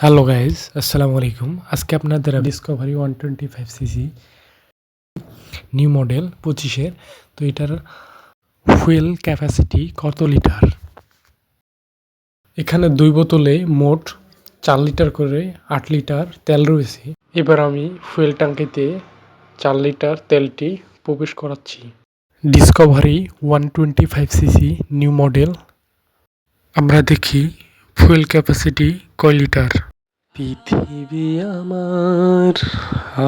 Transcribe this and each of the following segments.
Hello guys আসসালামু আলাইকুম আজকে আপনাদের discovery one twenty five CC new model পঁচিশের তো এটার ফুয়েল ক্যাপাসিটি কত লিটার এখানে দুই বোতলে মোট চার লিটার করে আট লিটার তেল রয়েছে। এবার আমি ফুয়েল ট্যাঙ্কিতে চার লিটার তেলটি প্রবেশ করাচ্ছি। Discovery one twenty five CC new model আমরা দেখি ফুয়েল ক্যাপাসিটি কয় লিটার পৃথিবী আমার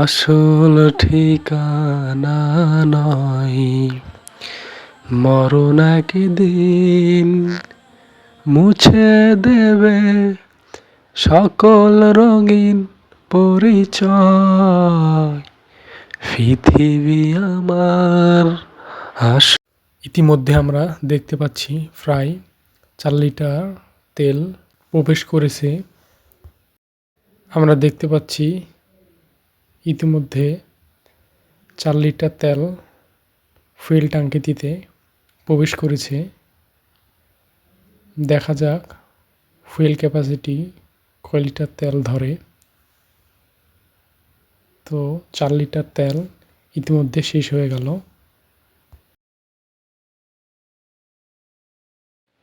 আসল ঠিকানা নয়। মরণ দিন মুছে দেবে সকল রঙিন পরিচয়। পৃথিবী আমার আস ইতিমধ্যে আমরা দেখতে পাচ্ছি প্রায় চার লিটার তেল প্রবেশ করেছে। আমরা দেখতে পাচ্ছি ইতিমধ্যে চার লিটার তেল ফুয়েল ট্যাঙ্কিটিতে প্রবেশ করেছে। দেখা যাক ফুয়েল ক্যাপাসিটি কয় লিটার তেল ধরে। তো চার লিটার তেল ইতিমধ্যে শেষ হয়ে গেল।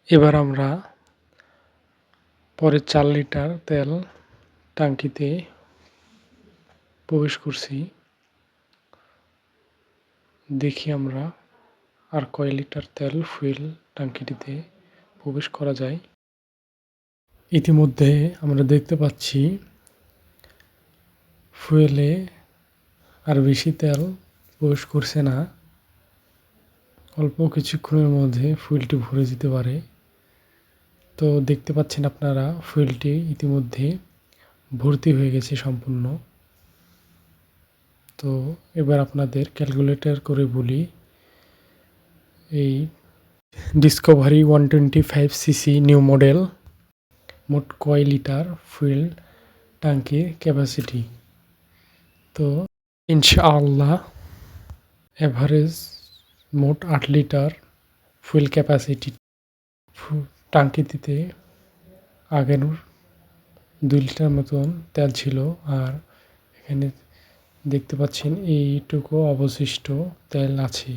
এবার আমরা পরে চার লিটার তেল টাঙ্কিতে প্রবেশ করছি। দেখি আমরা আর কয় লিটার তেল ফুয়েল টাঙ্কিটিতে প্রবেশ করা যায়। ইতিমধ্যে আমরা দেখতে পাচ্ছি ফুয়েলে আর বেশি তেল প্রবেশ করছে না। অল্প কিছুক্ষণের মধ্যে ফুয়েলটি ভরে যেতে পারে। তো দেখতে পাচ্ছেন আপনারা ফুয়েলটি ইতিমধ্যে ভর্তি হয়ে গেছে সম্পূর্ণ। তো এবার আপনাদের ক্যালকুলেটর করে বলি। এই discovery one twenty five CC new model মোট কয় লিটার ফুয়েল ট্যাঙ্কির ক্যাপাসিটি তো ইনশাআল্লাহ অ্যাভারেজ মোট আট লিটার ফুয়েল ক্যাপাসিটি টাঙ্কিটিতে আগের দুই লিটার মতন তেল ছিল আর এখানে দেখতে পাচ্ছেন এইটুকু অবশিষ্ট তেল আছে।